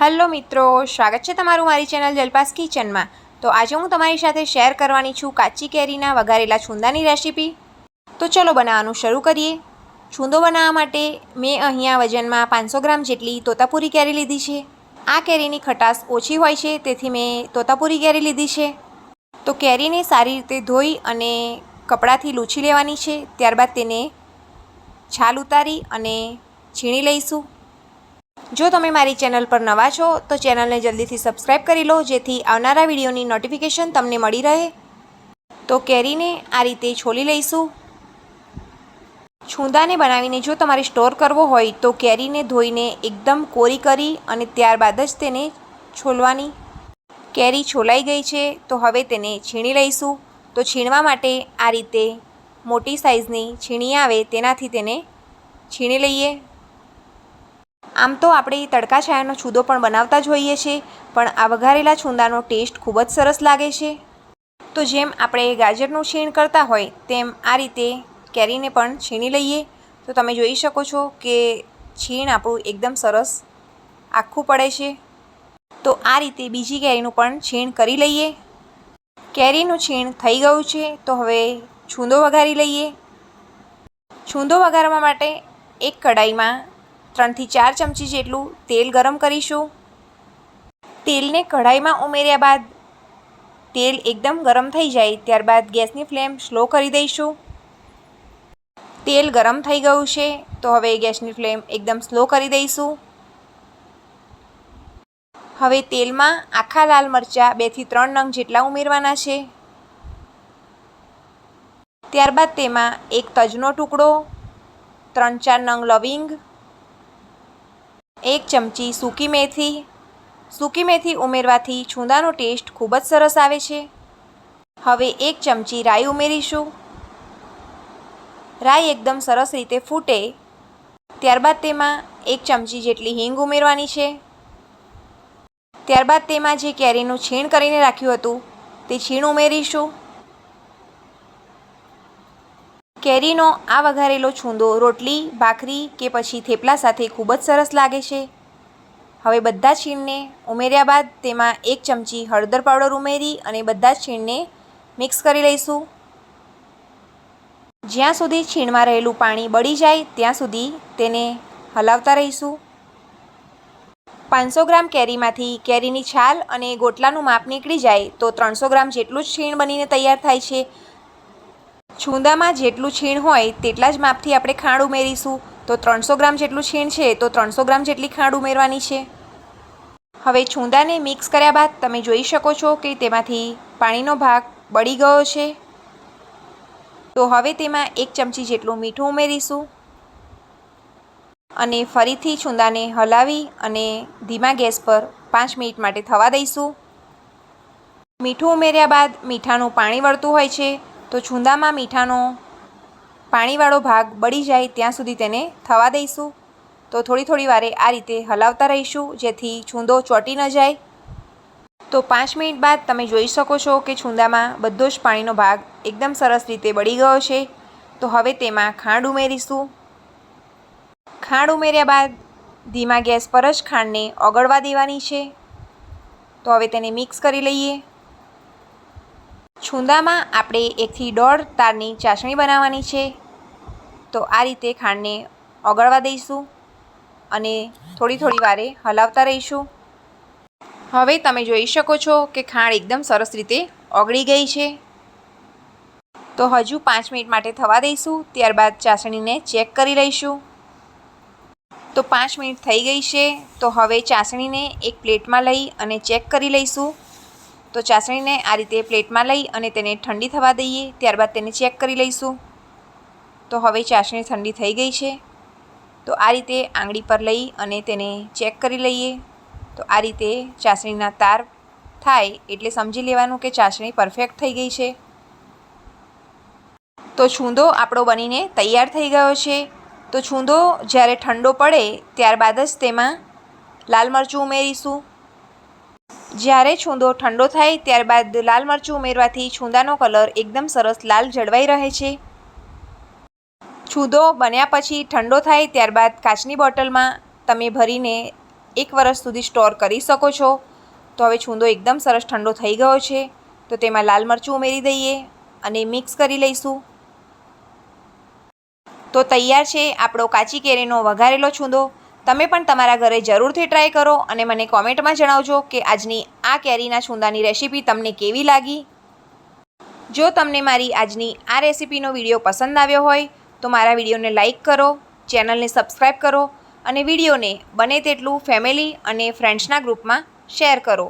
Hello મિત્રો, સ્વાગત છે તમારું મારી ચેનલ જલપાસ કિચનમાં. તો આજે હું તમારી સાથે શેર કરવાની છું કાચી કેરીના વઘારેલા છુંદાની રેસીપી. તો ચલો બનાવવાનું શરૂ કરીએ. છુંદો બનાવવા માટે મેં અહીંયા વજનમાં પાંચસો ગ્રામ જેટલી તોતાપુરી કેરી લીધી છે. આ કેરીની ખટાશ ઓછી હોય છે, તેથી મેં તોતાપુરી કેરી લીધી છે. તો કેરીને સારી રીતે ધોઈ અને કપડાથી લૂછી લેવાની છે. ત્યારબાદ તેને છાલ ઉતારી અને છીણી લઈશું. જો તમે મારી ચેનલ પર નવા છો, તો ચેનલને જલ્દીથી સબસ્ક્રાઈબ કરી લો, જેથી આવનારા વિડીયોની નોટિફિકેશન તમને મળી રહે. તો કેરીને આ રીતે છોલી લઈશું. છૂંદાને બનાવીને જો તમારે સ્ટોર કરવો હોય, તો કેરીને ધોઈને એકદમ કોરી કરી અને ત્યારબાદ જ તેને છોલવાની. કેરી છોલાઈ ગઈ છે, તો હવે તેને છીણી લઈશું. તો છીણવા માટે આ રીતે મોટી સાઇઝની છીણી આવે, તેનાથી તેને છીણી લઈએ. આમ તો આપણે તડકા છાયાનો છૂદો પણ બનાવતા જ હોઈએ છીએ, પણ આ વઘારેલા છૂંદાનો ટેસ્ટ ખૂબ જ સરસ લાગે છે. તો જેમ આપણે ગાજરનું છીણ કરતા હોય, તેમ આ રીતે કેરીને પણ છીણી લઈએ. તો તમે જોઈ શકો છો કે છીણ આપણું એકદમ સરસ આખું પડે છે. તો આ રીતે બીજી કેરીનું પણ છીણ કરી લઈએ. કેરીનું છીણ થઈ ગયું છે, તો હવે છૂંદો વઘારી લઈએ. છૂંદો વઘારવા માટે એક કડાઈમાં ત્રણથી ચાર ચમચી જેટલું તેલ ગરમ કરીશું. તેલને કઢાઈમાં ઉમેર્યા બાદ તેલ એકદમ ગરમ થઈ જાય, ત્યારબાદ ગેસની ફ્લેમ સ્લો કરી દઈશું. તેલ ગરમ થઈ ગયું છે, તો હવે ગેસની ફ્લેમ એકદમ સ્લો કરી દઈશું. હવે તેલમાં આખા લાલ મરચાં બેથી ત્રણ નંગ જેટલા ઉમેરવાના છે. ત્યારબાદ તેમાં એક તજનો ટુકડો, ત્રણ ચાર નંગ લવિંગ એક ચમચી સૂકી મેથી. સૂકી મેથી ઉમેરવાથી છૂંદાનો ટેસ્ટ ખૂબ જ સરસ આવે છે. હવે એક ચમચી રાઈ ઉમેરીશું. રાઈ એકદમ સરસ રીતે ફૂટે. ત્યારબાદ તેમાં એક ચમચી જેટલી હિંગ ઉમેરવાની છે. ત્યારબાદ તેમાં જે કેરીનું છીણ કરીને રાખ્યું હતું, તે છીણ ઉમેરીશું. કેરીનો આ વઘારેલો છૂંદો રોટલી, ભાખરી કે પછી થેપલા સાથે ખૂબ જ સરસ લાગે છે. હવે બધા છીણને ઉમેર્યા બાદ તેમાં એક ચમચી હળદર પાવડર ઉમેરી અને બધા જ છીણને મિક્સ કરી લઈશું. જ્યાં સુધી છીણમાં રહેલું પાણી બળી જાય ત્યાં સુધી તેને હલાવતા રહીશું. પાંચસો ગ્રામ કેરીમાંથી કેરીની છાલ અને ગોટલાનું માપ નીકળી જાય તો ત્રણસો ગ્રામ જેટલું જ છીણ બનીને તૈયાર થાય છે. છૂંદામાં જેટલું છીણ હોય તેટલા જ માપથી આપણે ખાંડ ઉમેરીશું. તો ત્રણસો ગ્રામ જેટલું છીણ છે, તો ત્રણસો ગ્રામ જેટલી ખાંડ ઉમેરવાની છે. હવે છૂંદાને મિક્સ કર્યા બાદ તમે જોઈ શકો છો કે તેમાંથી પાણીનો ભાગ બળી ગયો છે. તો હવે તેમાં એક ચમચી જેટલું મીઠું ઉમેરીશું. અને ફરીથી છૂંદાને હલાવી અને ધીમા ગેસ પર પાંચ મિનિટ માટે થવા દઈશું. મીઠું ઉમેર્યા બાદ મીઠાનું પાણી વળતું હોય છે. તો છૂંદામાં મીઠાનો પાણીવાળો ભાગ બળી જાય ત્યાં સુધી તેને થવા દઈશું. તો થોડી થોડી વારે આ રીતે હલાવતા રહીશું, જેથી છૂંદો ચોંટી ન જાય. તો પાંચ મિનિટ બાદ તમે જોઈ શકો છો કે છૂંદામાં બધો જ પાણીનો ભાગ એકદમ સરસ રીતે બળી ગયો છે. તો હવે તેમાં ખાંડ ઉમેરીશું. ખાંડ ઉમેર્યા બાદ ધીમા ગેસ પર જ ખાંડને ઓગળવા દેવાની છે. તો હવે તેને મિક્સ કરી લઈએ. છૂંદામાં આપણે એકથી દોઢ તારની ચાસણી બનાવવાની છે. તો આ રીતે ખાંડને ઓગળવા દઈશું અને થોડી થોડી વારે હલાવતા રહીશું. હવે તમે જોઈ શકો છો કે ખાંડ એકદમ સરસ રીતે ઓગળી ગઈ છે. તો હજુ પાંચ મિનિટ માટે થવા દઈશું, ત્યારબાદ ચાસણીને ચેક કરી લઈશું. તો પાંચ મિનિટ થઈ ગઈ છે, તો હવે ચાસણીને એક પ્લેટમાં લઈ અને ચેક કરી લઈશું. તો ચાસણીને આ રીતે પ્લેટમાં લઈ અને તેને ઠંડી થવા દઈએ, ત્યારબાદ તેને ચેક કરી લઈશું. તો હવે ચાસણી ઠંડી થઈ ગઈ છે. તો આ રીતે આંગળી પર લઈ અને તેને ચેક કરી લઈએ. તો આ રીતે ચાસણીના તાર થાય એટલે સમજી લેવાનું કે ચાસણી પરફેક્ટ થઈ ગઈ છે. તો છૂંદો આપણો બનીને તૈયાર થઈ ગયો છે. તો છૂંદો જ્યારે ઠંડો પડે ત્યારબાદ જ તેમાં લાલ મરચું ઉમેરીશું. જ્યારે છૂંદો ઠંડો થાય ત્યારબાદ લાલ મરચું ઉમેરવાથી છૂંદાનો કલર એકદમ સરસ લાલ જળવાઈ રહે છે. છૂંદો બન્યા પછી ઠંડો થાય ત્યારબાદ કાચની બોટલમાં તમે ભરીને એક વર્ષ સુધી સ્ટોર કરી શકો છો. તો હવે છૂંદો એકદમ સરસ ઠંડો થઈ ગયો છે. તો તેમાં લાલ મરચું ઉમેરી દઈએ અને મિક્સ કરી લઈશું. તો તૈયાર છે આપણો કાચી કેરીનો વઘારેલો છૂંદો. તમે પણ તમારા ઘરે જરૂરથી ટ્રાય કરો અને મને કોમેન્ટમાં જણાવજો કે આજની આ કેરીના છૂંદાની રેસીપી તમને કેવી લાગી? જો તમને મારી આજની આ રેસીપીનો વીડિયો પસંદ આવ્યો હોય, તો મારા વિડીયોને લાઇક કરો, ચેનલને સબસ્ક્રાઈબ કરો અને વિડીયોને બને તેટલું ફેમિલી અને ફ્રેન્ડ્સના ગ્રુપમાં શેર કરો.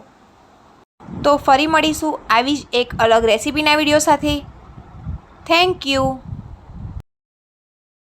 તો ફરી મળીશું આવી જ એક અલગ રેસીપીના વીડિયો સાથે. Thank you